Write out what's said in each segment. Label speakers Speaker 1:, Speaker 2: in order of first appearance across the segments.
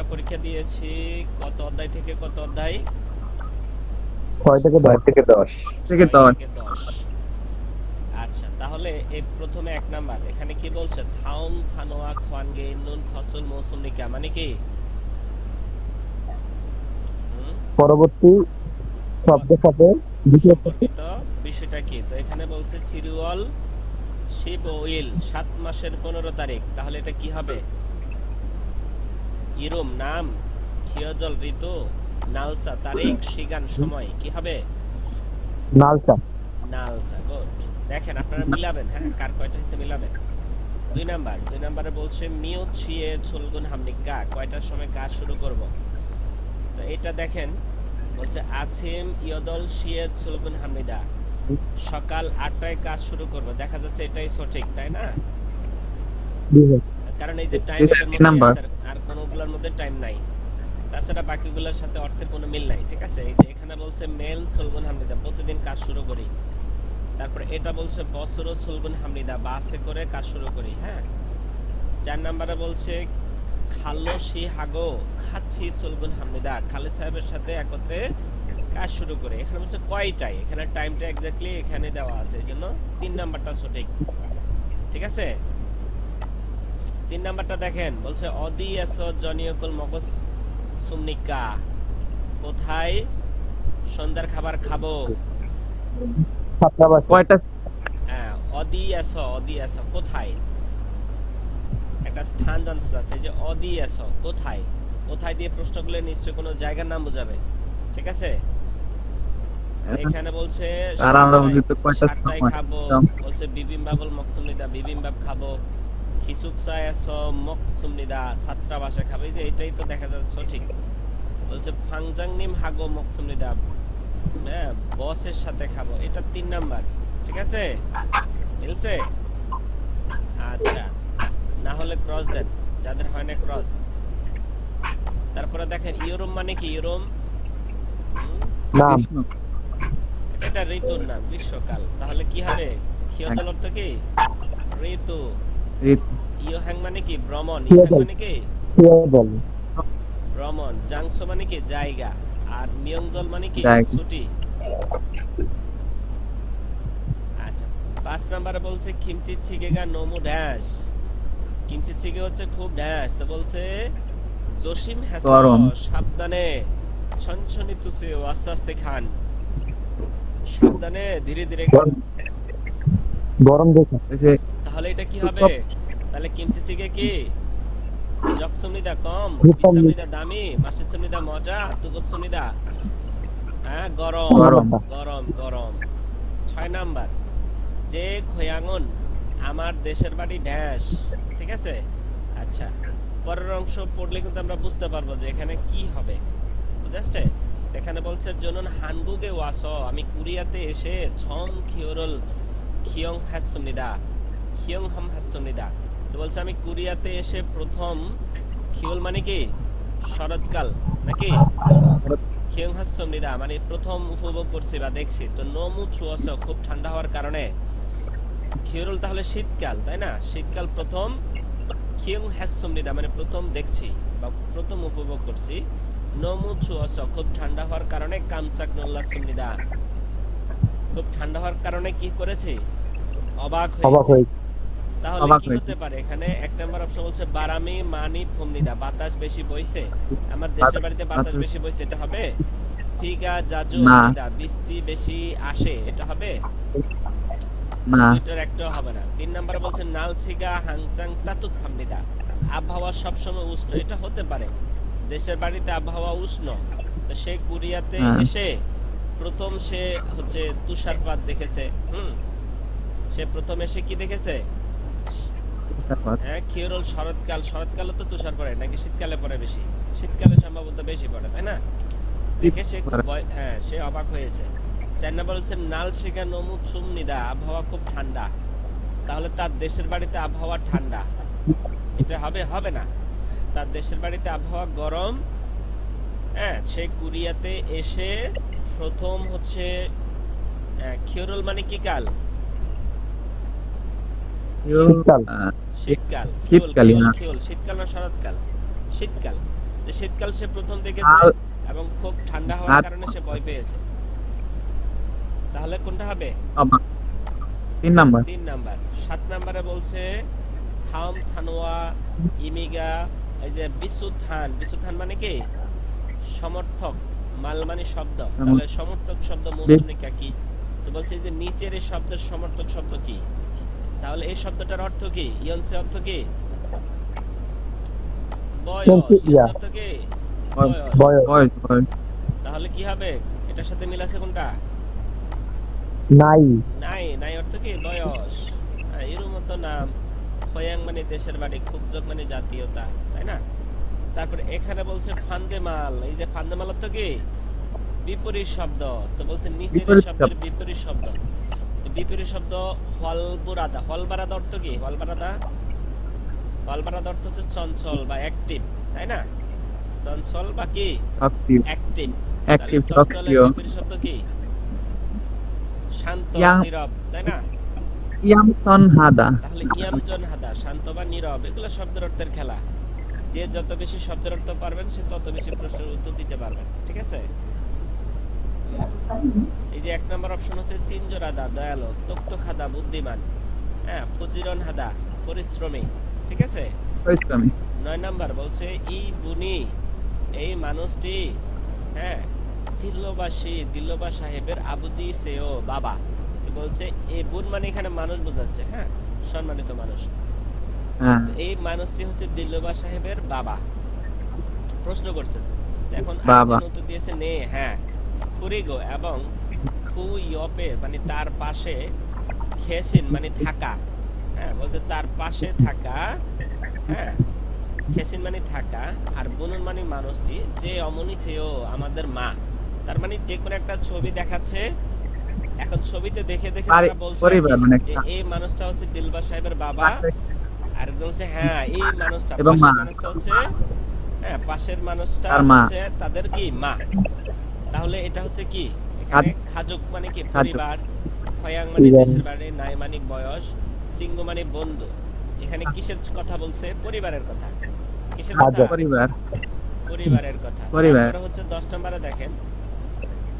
Speaker 1: আমরা পরীক্ষা দিয়েছি কত অধ্যায় থেকে কত অধ্যায়?
Speaker 2: ছয় থেকে দশ।
Speaker 3: থেকে দশ।
Speaker 4: থেকে দশ।
Speaker 1: আচ্ছা তাহলে এই প্রথমে এক নাম্বার এখানে কি বলছে? থাউম থানোয়া খোয়ানগে নুন ফসল মৌসুম নিকা মানে কি?
Speaker 2: পরবর্তী শব্দের সাথে দ্বিতীয়
Speaker 1: বিষয়টা কি? তো এখানে বলছে চিরুয়াল শিব ওইল সাত মাসের পনেরো তারিখ। তাহলে এটা কি হবে? ইরম নাম খিয়জল ঋতু নালচা তারিখ সিগান সময় কি হবে?
Speaker 2: নালচা।
Speaker 1: নালচা গুড দেখেন আপনারা মিলাবেন হ্যাঁ? কার কয়টা হচ্ছে মিলাবেন? দুই নাম্বার দুই নাম্বারে বলছে মিউ ছিয়ে ছুলগুন হামনি কা কয়টার সময় কাজ শুরু করব? তো এটা দেখেন বলছে আছিম ইয়দল শিয়ে ছুলগুন হামিদা সকাল আটটায় কাজ শুরু করব। দেখা যাচ্ছে এটাই সঠিক তাই না? কারণ এই যে টাইম
Speaker 4: নাম্বার।
Speaker 1: আর কোনগুলোর মধ্যে টাইম নাই। তাছাড়া বাকিগুলোর সাথে অর্থের কোনো মিল নাই, ঠিক আছে? এই যে এখানে বলছে মেল সুলগুন হামনিদা প্রতিদিন কাজ শুরু করি। তারপর এটা বলছে বছর সুলগুন হামনিদা বাসে করে কাজ শুরু করি হ্যাঁ? চার নাম্বারে বলছে খাল্লো সি হাগো, খাচ্ছি সুলগুন হামনিদা খালিদ সাহেবের সাথে একত্রে কাজ শুরু করে। এখানে বলছে কয়টায়? এখানে টাইমটা এক্স্যাক্টলি এখানে দেওয়া আছে, এই জন্য তিন নাম্বারটা সঠিক। ঠিক আছে? তিন নাম্বারটা দেখেন বলছে অদি এস জনিয়কুল মগজ সুমনিকা কোথায়? সন্ধ্যার খাবার খাব?
Speaker 4: কয়টা?
Speaker 1: হ্যাঁ অদি এস অদি এস কোথায়? একটা স্থান জানতে চাচ্ছে যে অদি এস কোথায়? কোথায় দিয়ে প্রশ্নগুলো নিশ্চয়ই কোনো জায়গার নাম বোঝাবে ঠিক আছে? এখানে বলছে
Speaker 4: আর আমরা।
Speaker 1: খাব। বলছে বিবিম্বাবল মকসুমনিদা বিবিম্বাব খাব। খিসুকসা এস মকসুমনিদা সাতটা ভাষা খাবে যে এটাই তো দেখা যাচ্ছে সঠিক। বলছে ফাংজাংনিম হাগো মকসুমনিদা হ্যাঁ বসের সাথে খাব এটা তিন নাম্বার ঠিক আছে? মিলছে? আচ্ছা না হলে ক্রস দেন যাদের হয় না ক্রস তারপরে দেখেন ইউরোম মানে কি ইউরোম?
Speaker 2: নাম।
Speaker 1: এটা ঋতুর নাম গ্রীষ্মকাল। তাহলে কি হবে? খিয়তল অর্থ কি? ঋতু। ইয়োহ্যাং মানে কি? ভ্রমণ। ইয়োহ্যাং মানে কি?
Speaker 2: সিয়াবল
Speaker 1: ভ্রমণ। জাংসো মানে কি? জায়গা। আর মিয়ংজল মানে কি? ছুটি। আচ্ছা পাঁচ নাম্বারে বলছে কিমচি ছিগেগা নোমু ড্যাশ। কিমচি ছিগে হচ্ছে খুব ড্যাশ। তো বলছে জসিম হ্যাসো সাবধানে ছনছনি তুসে আস্তে আস্তে খান। সাবধানে ধীরে ধীরে
Speaker 2: গরম। দেখা।
Speaker 1: তাহলে এটা কি হবে? তাহলে কিমচি চিকে কি? জকসুমিদা কম। ইসামিদা দামি মাসিসুমিদা মজা তুগুপসুমিদা হ্যাঁ গরম
Speaker 4: গরম।
Speaker 1: গরম ছয় নাম্বার যে খয়াঙ্গন আমার দেশের বাড়ি ড্যাশ ঠিক আছে? আচ্ছা পরের অংশ পড়লে কিন্তু আমরা বুঝতে পারব যে এখানে কি হবে। বুঝাচ্ছে এখানে বলছে জনন হানবুগে ওয়াস আমি কুরিয়াতে এসে ছম খিওরল খিয়ং হাসুমিদা হাম তো বলছে আমি কুরিয়াতে এসে প্রথম খিওল মানে কি? শরৎকাল নাকি? মানে প্রথম উপভোগ করছি বা দেখছি। তো নোমু খুব ঠান্ডা হওয়ার কারণে। খিওরল তাহলে শীতকাল তাই না? শীতকাল প্রথম মানে প্রথম দেখছি বা প্রথম উপভোগ করছি। নোমু খুব ঠান্ডা হওয়ার কারণে কামচাক নোল্লা সুমিদা খুব ঠান্ডা হওয়ার কারণে কি করেছি? অবাক হয়েছি
Speaker 2: হয়ে
Speaker 1: তাহলে কি হতে পারে? এখানে এক নাম্বার অপশন বলছে বারামি মানি ফুমনিদা বাতাস বেশি বইছে? আমার দেশের বাড়িতে বাতাস বেশি বইছে এটা হবে? জাজু বৃষ্টি বেশি আসে এটা হবে?
Speaker 4: না।
Speaker 1: একটাও হবে না। তিন নাম্বার বলছে নালছিগা তাতুক হামনিদা আবহাওয়া সবসময় উষ্ণ এটা হতে পারে। দেশের বাড়িতে আবহাওয়া উষ্ণ। তো সে কুরিয়াতে
Speaker 4: হ্যাঁ।
Speaker 1: এসে প্রথম সে হচ্ছে তুষারপাত দেখেছে। হুম? সে প্রথম এসে কি দেখেছে?
Speaker 4: তারপর
Speaker 1: হ্যাঁ খিওরল শরৎকাল শরৎকালে তো তুষার পড়ে নাকি শীতকালে পড়ে বেশি? শীতকালে সম্ভবত বেশি পড়ে তাই না? দেখে সে হ্যাঁ সে অবাক হয়েছে। চার নম্বর হচ্ছে নাল শিকা নমু সুমনিদা আবহাওয়া খুব ঠান্ডা। তাহলে তার দেশের বাড়িতে আবহাওয়া ঠান্ডা? এটা হবে হবে না। তার দেশের বাড়িতে আবহাওয়া গরম। হ্যাঁ সে কুরিয়াতে এসে প্রথম হচ্ছে খিওরল মানে কি কাল?
Speaker 2: শীতকাল।
Speaker 4: আহ,
Speaker 1: শীতকাল।
Speaker 4: শীতকালই
Speaker 1: খিওল,
Speaker 4: না।
Speaker 1: খিওল, শীতকাল না শরৎকাল? শীতকাল। শীতকাল সে প্রথম দেখেছে এবং খুব ঠান্ডা হওয়ার কারণে সে ভয় পেয়েছে। তাহলে কোনটা হবে?
Speaker 4: তিন নাম্বার।
Speaker 1: তিন নাম্বার। সাত নাম্বারে বলছে থাম থানোয়া ইমিগা এই যে বিশুথান বিশুথান মানে কি? সমর্থক মাল মানে শব্দ তাহলে সমর্থক শব্দ মৌসুমিকা কি? তো বলছে যে নিচের এই শব্দের সমর্থক শব্দ কি? তাহলে এই শব্দটার অর্থ কি? ইয়নসে অর্থ কি? বয়স।
Speaker 2: কিন্তু।
Speaker 1: ইয়নসে অর্থ কি? বয়স।
Speaker 2: বয়স।
Speaker 4: বয়স। বয়স
Speaker 1: তাহলে কি হবে? এটার সাথে মিল আছে কোনটা?
Speaker 2: নাই।
Speaker 1: নাই। নাই অর্থ কি? বয়স। হ্যাঁ, এর মতো নাম। হয়াং মানে দেশের বাড়ি খুবজক মানে জাতীয়তা তাই না? তারপরে এখানে বলছে ফান্দেমাল। এই যে ফান্দেমাল অর্থ কি? বিপরীত শব্দ। তো বলছে নিচের শব্দের
Speaker 4: শব্দ।
Speaker 1: বিপরীত শব্দ। বিপরীত শব্দ হলবুরাদা। হলবারাদা অর্থ কি? হলবারাদা? হলবারাদা অর্থ হচ্ছে চঞ্চল বা অ্যাক্টিভ তাই না? চঞ্চল বা কি? অ্যাক্টিভ
Speaker 4: অ্যাক্টিভ সক্রিয়
Speaker 1: বিপরীত শব্দ কি? শান্ত নীরব তাই না?
Speaker 4: ইয়ামসন হাদা।
Speaker 1: তাহলে ইয়ামজন হাদা শান্ত বা নীরব এগুলো শব্দের অর্থের খেলা। যে যত বেশি শব্দের অর্থ পারবেন সে তত বেশি প্রশ্নের উত্তর দিতে পারবেন ঠিক আছে? এই যে এক নম্বর অপশন হচ্ছে চিঞ্জর হাদা দয়ালু তক্ত খাদা বুদ্ধিমান। হ্যাঁ ফজিরন হাদা পরিশ্রমী ঠিক আছে?
Speaker 4: পরিশ্রমী।
Speaker 1: নয় নাম্বার বলছে ই বুনি এই মানুষটি হ্যাঁ দিল্লবাসী দিল্লবা সাহেবের আবুজি সেও বাবা। তো বলছে এই বুন মানে এখানে মানুষ বোঝাচ্ছে হ্যাঁ সম্মানিত মানুষ।
Speaker 4: হ্যাঁ।
Speaker 1: এই মানুষটি হচ্ছে দিল্লবা সাহেবের বাবা। প্রশ্ন করছেন এখন
Speaker 4: বাবা।
Speaker 1: উত্তর দিয়েছে নে হ্যাঁ। কুরিগো এবং কু ইয়পে মানে তার পাশে খেসিন মানে থাকা। হ্যাঁ বলতে তার পাশে থাকা। হ্যাঁ খেসিন মানে থাকা আর বুনুন মানে মানুষটি যে অমনি সেও আমাদের মা। তার মানে যে কোনো একটা ছবি দেখাচ্ছে এখন ছবিতে দেখে দেখে তারা বলছে
Speaker 4: পরিবার মানে
Speaker 1: যে এই মানুষটা হচ্ছে দিলবা সাহেবের বাবা। আর হচ্ছে হ্যাঁ এই মানুষটা মানুষটা হচ্ছে হ্যাঁ পাশের মানুষটা হচ্ছে তাদের কি? মা। তাহলে এটা হচ্ছে কি? এখানে খাজুক মানে কি? পরিবার খয়াং মানে দেশের বাড়ি নাই মানে বয়স চিঙ্গু মানে বন্ধু। এখানে কিসের কথা বলছে? পরিবারের কথা। কিসের কথা?
Speaker 4: পরিবার।
Speaker 1: পরিবারের কথা।
Speaker 4: পরিবার।
Speaker 1: হচ্ছে 10 নম্বরে দেখেন।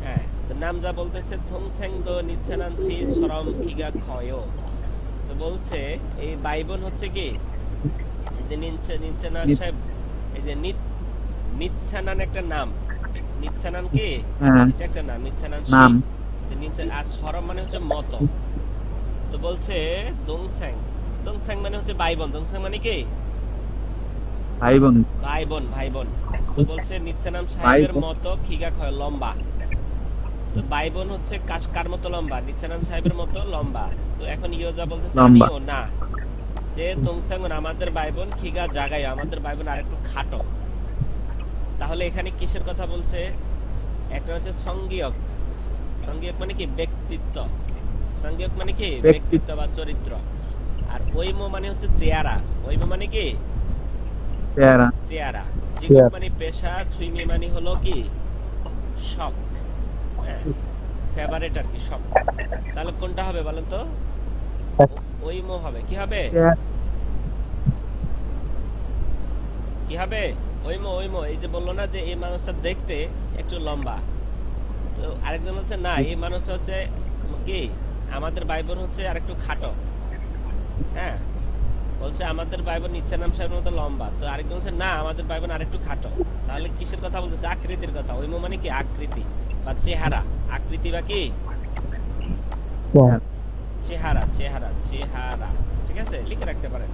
Speaker 1: হ্যাঁ তো নাম যা বলতেছে থংসেং দো নিচ্ছানান সি সরম খিগা খয়ো। তো বলছে এই বাইবন হচ্ছে কি? এই যে নিচ্ছে নিচ্ছানান সাহেব এই যে নিচ্ছানান একটা নাম। কি?
Speaker 4: হ্যাঁ।
Speaker 1: এটা একটা নাম
Speaker 4: নাম।
Speaker 1: আর সরম মানে হচ্ছে মত। তো বলছে দংস্যাং। দংস্যাং মানে হচ্ছে বাইবন দংস্যাং মানে কি?
Speaker 4: ভাই বোন
Speaker 1: ভাই বোন ভাই বোন তো বলছে সাহেবের
Speaker 4: বোন।
Speaker 1: মতো খিগা খয় লম্বা। তো ভাই বোন হচ্ছে কার মতো লম্বা? নিচ্ছানাম সাহেবের মতো লম্বা। তো এখন ইয়োজা বলতেছে আমিও না। যে তোমসাঙ্গন আমাদের ভাই বোন খিগা জাগায় আমাদের ভাই বোন আরেকটু খাটো। তাহলে এখানে কিসের কথা বলছে? একটা হচ্ছে সঙ্গীয়ক সঙ্গীয়ক মানে কি? ব্যক্তিত্ব। সঙ্গীয়ক মানে কি?
Speaker 4: ব্যক্তিত্ব।
Speaker 1: বা চরিত্র। আর ঐমো মানে হচ্ছে চেহারা। ঐমো মানে কি?
Speaker 4: পেয়ারা
Speaker 1: চেহারা।
Speaker 2: চেহারা।
Speaker 1: জিগুক মানে পেশা ছুইমি মানে হলো কি? শখ। হ্যাঁ। ফেভারিট আর কি শখ। তাহলে কোনটা হবে বলেন তো। ওইমো হবে। কি হবে? কি হবে? ওইমো ওইমো এই যে বলল না যে এই মানুষটা দেখতে একটু লম্বা। তো আরেকজন হচ্ছে না এই মানুষটা হচ্ছে কি? আমাদের ভাই বোন হচ্ছে আর একটু খাটো। হ্যাঁ? বলছে আমাদের ভাই বোন ইচ্ছানাম সাহেবের মতো লম্বা। তো আরেকজন হচ্ছে না আমাদের ভাই বোন আরেকটু খাটো। তাহলে কিসের কথা বলতেছে? আকৃতির কথা। ওইমো মানে কি? আকৃতি বা চেহারা। আকৃতি বা কি। চেহারা চেহারা চেহারা। ঠিক আছে? লিখে রাখতে পারেন।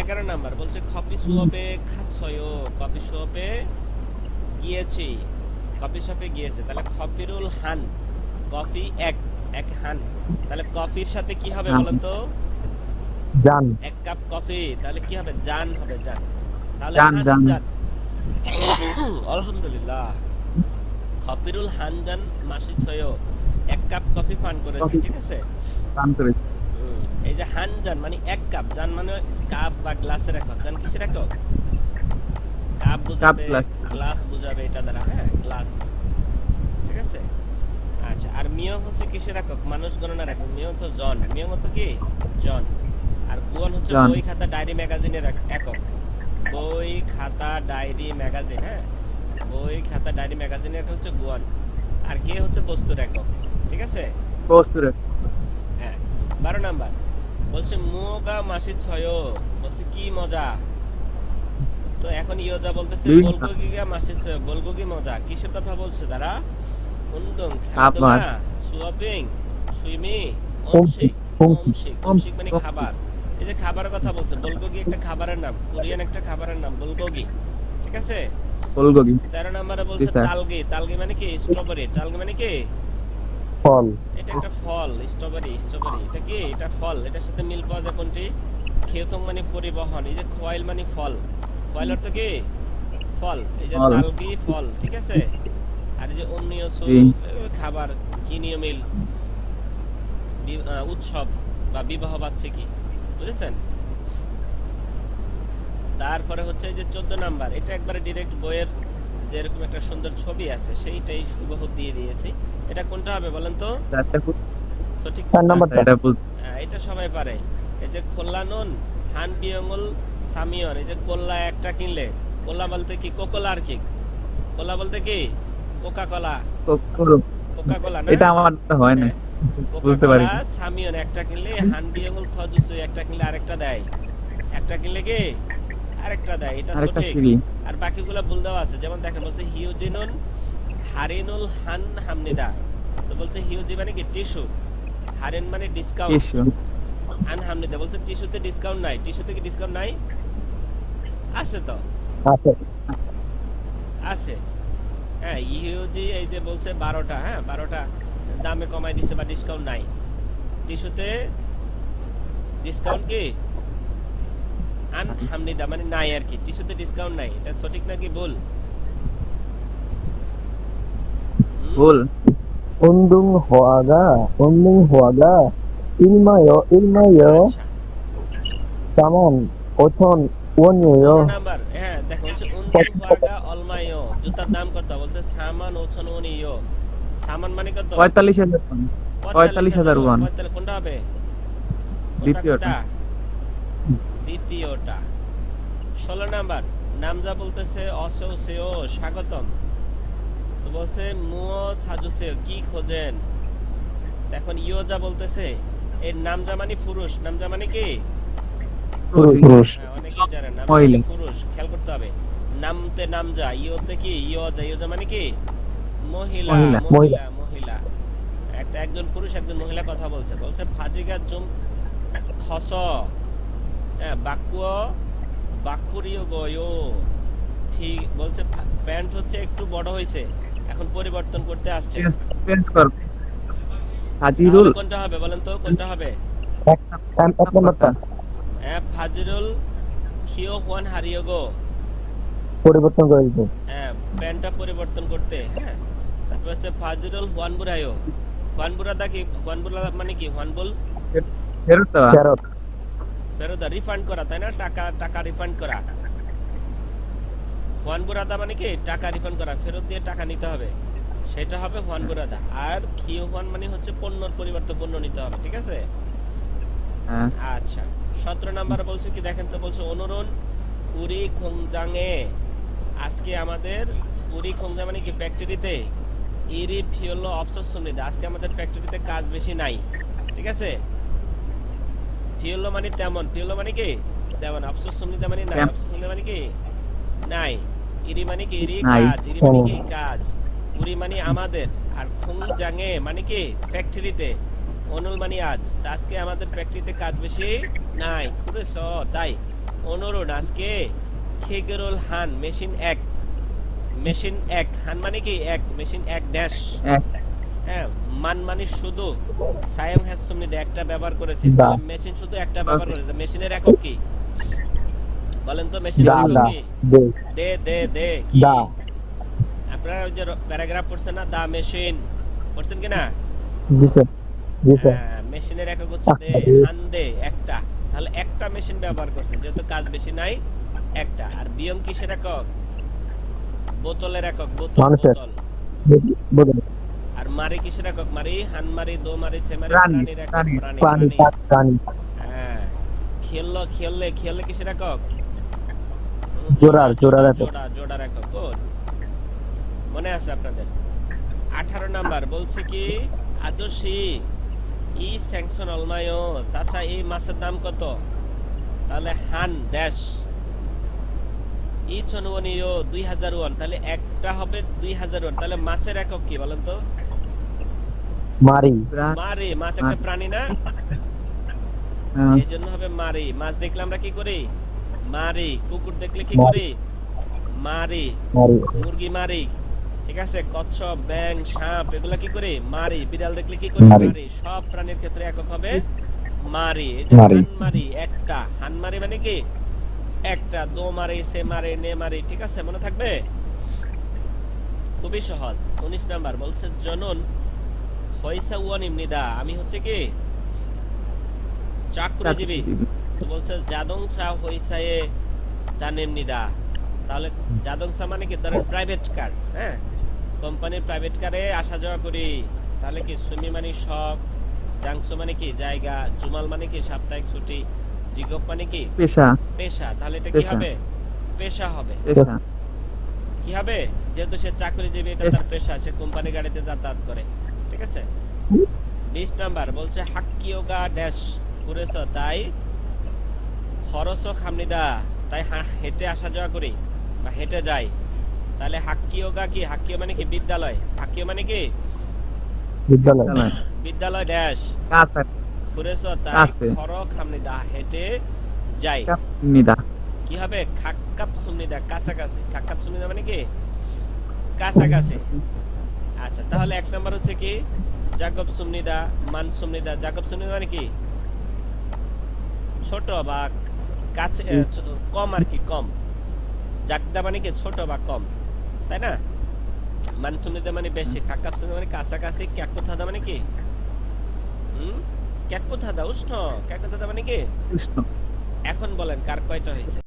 Speaker 1: এগারো নাম্বার বলছে কফি শপে খাচ্ছয় কফি শপে গিয়েছি কফি শপে গিয়েছে তাহলে কফিরুল হান কফি এক এক হান তাহলে কফির সাথে কি হবে বলেন তো
Speaker 2: জান।
Speaker 1: এক কাপ কফি তাহলে কি হবে? জান হবে জান। তাহলে
Speaker 4: জান, জান।
Speaker 1: জান। আলহামদুলিল্লাহ। কফিরুল হানজান মাসি ছয় এক কাপ কফি পান করেছে। ঠিক আছে?
Speaker 4: পান করেছে।
Speaker 1: এই যে হান হানজান মানে এক কাপ জান মানে কাপ বা গ্লাসের একক জান কিসের একক কাপ? বুঝাবে গ্লাস। বুঝাবে এটা দ্বারা হ্যাঁ গ্লাস। ঠিক আছে? আচ্ছা আর মিয়ং হচ্ছে কিসের একক মানুষ গণনার একক মিয়ং তো জন। মিয়ং হতো কি? জন। আর গুয়ন হচ্ছে
Speaker 4: জন।
Speaker 1: বই খাতা ডায়েরি ম্যাগাজিনের এক- একক বই খাতা ডায়েরি ম্যাগাজিন হ্যাঁ? বই খাতা ডায়েরি ম্যাগাজিন এটা হচ্ছে গুয়ান। আর কে হচ্ছে বস্তুর একক ঠিক আছে?
Speaker 4: বস্তুরে
Speaker 1: হ্যাঁ বারো নাম্বার। বলছে মুগা মাসি ছয়। বলছে কি মজা? তো এখন ইয়োজা বলতেছে
Speaker 4: দুই
Speaker 1: বলগো গিগা মাসি ছয় বলগো কি মজা। কিসের কথা বলছে তারা উন্দং। খেলাধুলা সুয়াপিং সুইমি
Speaker 2: অমসিক
Speaker 1: মানে খাবার। এই যে খাবারের কথা বলছে বলগোগি একটা খাবারের নাম কোরিয়ান একটা খাবারের নাম বলগোগি ঠিক আছে? তেরো নম্বরে বলছে তালগি। তালগি মানে কি? স্ট্রবেরি। তালগি মানে কি?
Speaker 2: ফল।
Speaker 1: এটা একটা ফল স্ট্রবেরি স্ট্রবেরি এটা কি? এটা ফল। এটার সাথে মিল পাওয়া যায় কোনটি? খেতম মানে পরিবহন এই যে খোয়াইল মানে ফল। খোয়াইল অর্থ কি? ফল। এই যে। তালগি ফল ঠিক আছে? আর এই যে অন্যীয়। খাবার কিনীয় মিল? উৎসব বা বিবাহ বার্ষিকী বুঝেছেন? তারপরে হচ্ছে এই যে চোদ্দ নাম্বার এটা একবারে ডিরেক্ট বইয়ের যেরকম একটা সুন্দর ছবি আছে সেইটাই হুবহু দিয়ে দিয়েছি। এটা কোনটা হবে বলেন তো? সঠিক
Speaker 2: চার নাম্বারটা
Speaker 4: এটা বুঝ
Speaker 1: হ্যাঁ, এটা সবাই পারে। এই যে খোল্লানুন হান বিয়ঙ্গল সামিয়ন এই যে কোল্লা একটা কিনলে কোল্লা বলতে কি? কোকোলা আর কি? কোলা বলতে কি? কোকা কোলা কোকা কোলা না?
Speaker 4: এটা আমার হয় না। বুঝতে পারি।
Speaker 1: সামিয়ন একটা কিনলে হান বিয়ঙ্গল খজুসু একটা কিনলে আরেকটা দেয়। একটা কিনলে কি? আরেকটা দেয় এটা সঠিক। আর বাকিগুলো ভুল দেওয়া আছে। যেমন দেখেন বলছে হিউজিনুন হারিনুল হান হামনিদা। তো বলছে হিউজি মানে কি? টিস্যু? হারিন মানে ডিসকাউন্ট
Speaker 4: ইস্যু
Speaker 1: আন হামনিদা বলছে টিস্যুতে ডিসকাউন্ট নাই। টিস্যুতে কি ডিসকাউন্ট নাই? আছে তো।
Speaker 2: আছে।
Speaker 1: আছে? হ্যাঁ ইউজি এই যে বলছে বারোটা হ্যাঁ বারোটা দামে কমাই দিছে বা ডিসকাউন্ট নাই। টিস্যুতে ডিসকাউন্ট কি? আন হামনিদা মানে নাই আর কি। টিস্যুতে ডিসকাউন্ট নাই। এটা সঠিক নাকি ভুল? হুম?
Speaker 4: ভুল
Speaker 2: untung huaga untung huaga ilmayo ilmayo samon othon wonyo
Speaker 1: পনেরো নাম্বার হ্যাঁ দেখো বলছে উনদুম ওয়াগা অলমায়ো জুতার দাম কত বলছে সামান ওছন উনিয়ো সামান মানে কত
Speaker 4: পঁয়তাল্লিশ হাজার টাকা। পঁয়তাল্লিশ হাজার ওয়ান
Speaker 1: পঁয়তাল্লিশ কোনটা হবে?
Speaker 4: দ্বিতীয়টা।
Speaker 1: দ্বিতীয়টা। ষোলো নাম্বার নামজা বলতেছে অসেও সেও স্বাগতম। বলছে মুও সাজুসে কি খোঁজেন? এখন ইয়োজা বলতেছে এর নামজা মানে পুরুষ নামজা মানে কি?
Speaker 2: পুরুষ
Speaker 1: হ্যাঁ, অনেকেই জানেন নাম পুরুষ খেয়াল করতে হবে। নামতে নামজা ইয়োতে কি ইয়োজা ইয়োজা মানে কি? মহিলা
Speaker 4: মহিলা।
Speaker 1: মহিলা একটা একজন পুরুষ একজন মহিলা কথা বলছে। বলছে ফাজিগা জুম হস হ্যাঁ বাক্য বাক্যরিয় গয়ো। ঠিক বলছে প্যান্ট হচ্ছে একটু বড় হয়েছে এখন পরিবর্তন করতে আসছে।
Speaker 4: চেঞ্জ কর হাজিরুল।
Speaker 1: কোনটা হবে বলেন তো কোনটা হবে?
Speaker 2: এক নম্বরটা।
Speaker 1: হ্যাঁ ফাজিরুল খিও ওয়ান হারিয়োগো
Speaker 2: পরিবর্তন করে দিতে।
Speaker 1: হ্যাঁ প্যান্টটা পরিবর্তন করতে হ্যাঁ। তারপর হচ্ছে ফাজিরুল ওয়ানবুরায়ো ওয়ানবুরাদা কি ওয়ানবুরা মানে কি ওয়ানবুল
Speaker 4: ফেরত। দেওয়া।
Speaker 2: ফেরত।
Speaker 1: ফেরত রিফান্ড করা তাই না? টাকা টাকা রিফান্ড করা। ওয়ানবুরাদা মানে কি? টাকা রিফান্ড করা ফেরত দিয়ে টাকা নিতে হবে। সেটা হবে ওয়ানবুরাদা আর খিও ওয়ান মানে হচ্ছে পণ্যর পরিবর্তে পণ্য নিতে হবে ঠিক আছে?
Speaker 4: হ্যাঁ।
Speaker 1: আচ্ছা। সতেরো নাম্বার বলছে কি? দেখেন তো বলছে অনুরণ উরি খোংজাংয়ে আজকে আমাদের উরি খোংজাং মানে কি? ফ্যাক্টরিতে ইরি ফিওলো সুনিদা আজকে আমাদের ফ্যাক্টরিতে কাজ বেশি নাই ঠিক আছে? ফিওলো মানে তেমন। ফিওলো মানে কি? তেমন। আফসোস সুনিদা মানে নাই।
Speaker 4: তেম-
Speaker 1: সুনিদা মানে কি? নাই। ইরি মানে কি ইরি কাজ? ইরি মানে কি কাজ? উরি মানে আমাদের। আর খোংজাংয়ে মানে কি? ফ্যাক্টরিতে অনুল মানে আজ। আজকে আমাদের ফ্যাক্টরিতে কাজ বেশি নাই। খুবই স তাই অনুরোধ আজকে খেগেরুল হান মেশিন এক। মেশিন এক। হান মানে কি? এক। মেশিন এক ড্যাশ হ্যাঁ মান মানে শুধু। সায়ং হ্যাসমনি একটা ব্যবহার করেছি। মেশিন শুধু একটা ব্যবহার করেছে। মেশিনের একক কি? বলেন তো মেশিনের
Speaker 2: দা দা দে।
Speaker 1: দে দে দে আপনারা ওই যে প্যারাগ্রাফ পড়ছেন না? দা মেশিন পড়ছেন কি না
Speaker 2: জি স্যার। জি স্যার।
Speaker 1: মেশিনের একক হচ্ছে দে হান একটা। তাহলে একটা মেশিন ব্যবহার করছে যেহেতু কাজ বেশি নাই একটা। আর বিয়ম কিসের একক? বোতলের একক বোতল
Speaker 2: মানুষের।
Speaker 1: বোতল। আর মারি কিসের একক? মারি হান মারি দো মারি সে মারি
Speaker 4: প্রাণী,
Speaker 1: প্রাণীর একক
Speaker 4: প্রাণী।
Speaker 1: প্রাণী। হ্যাঁ। খেললো খেললে খেললে কিসের একক?
Speaker 2: জোড়ার জোড়ার একক
Speaker 1: জোড়া জোড়ার একক good। মনে আছে আপনাদের? আঠারো নাম্বার বলছে কি আজসি ই স্যাংশন অলমায়ো চাচা এই মাছের দাম কত? তাহলে হান ড্যাশ ই চনুবনীয় দুই হাজার ওয়ান তাহলে একটা হবে দুই হাজার ওয়ান তাহলে মাছের একক কি বলেন তো?
Speaker 2: মারি।
Speaker 1: মারি মাছ একটা প্রাণী না?
Speaker 4: হ্যাঁ,
Speaker 1: এই জন্য হবে মারি। মাছ দেখলে আমরা কি করি? মারি কুকুর দেখলে কি করি? মারি
Speaker 2: মারি।
Speaker 1: মুরগি মারি। ঠিক আছে? কচ্ছপ ব্যাং সাপ এগুলা কি করে? মারি। বিড়াল দেখলে কি করে?
Speaker 2: মারি।
Speaker 1: মারি। সব প্রাণীর ক্ষেত্রে একক হবে মারি।
Speaker 2: মারি।
Speaker 1: হানমারি একটা। হানমারি মানে কি? একটা। দো মারি সে মারে নে মারি। ঠিক আছে? মনে থাকবে? খুবই সহজ। উনিশ নাম্বার বলছে জনন হইসা উয়ান ইমনিদা আমি হচ্ছে কি? চাকরিজীবী। তো বলছে জাদংসা হইসায়ে তানেমনিদা তাহলে জাদং জাদংসা মানে কি? ধরেন প্রাইভেট কার হ্যাঁ? কোম্পানির প্রাইভেট কারে আসা যাওয়া করি। তাহলে কি সুমি মানে শখ জাংসু মানে কি জায়গা জুমাল মানে কি সাপ্তাহিক ছুটি জিগপ মানে কি?
Speaker 4: পেশা।
Speaker 1: পেশা। তাহলে এটা কি হবে? পেশা হবে।
Speaker 4: পেশা।
Speaker 1: কি হবে? যেহেতু সে চাকরিজীবী এটা
Speaker 4: পেশা।
Speaker 1: তার পেশা। সে কোম্পানি গাড়িতে যাতায়াত করে। ঠিক আছে? বিশ নাম্বার বলছে হাক্কিয়োগা ড্যাশ করেছ তাই? খরচ খামনিদা তাই হা- হেঁটে আসা যাওয়া করি বা হেঁটে যাই। তাহলে হাক্কিয়োগা কি? হাক্কিও মানে কি? বিদ্যালয়। হাক্কিও মানে কি?
Speaker 2: বিদ্যালয়।
Speaker 1: বিদ্যালয় ড্যাশ। তাই
Speaker 4: আছে।
Speaker 1: খর খামনিদা হেঁটে যাই।
Speaker 4: নিদা।
Speaker 1: কি হবে? খাক্কাপ সুমনিদা কাছাকাছি। খাক্কাপ সুমনিদা মানে কি? কাছাকাছি। আচ্ছা তাহলে এক নাম্বার হচ্ছে কি? জাগব সুমনিদা মান সুমনিদা জাগব সুমনিদা মানে কি? ছোট বা কাছে কম আর কি কম। জাগদা মানে কি ছোট বা কম তাই না? মান সুমনিদা মানে বেশি কাকাপ মানে কাছাকাছি ক্যাকুথাদা মানে কি? হুম? ক্যাকুথাদা উষ্ণ ক্যাকুথাদা মানে কি?
Speaker 4: উষ্ণ।
Speaker 1: এখন বলেন কার কয়টা হয়েছে?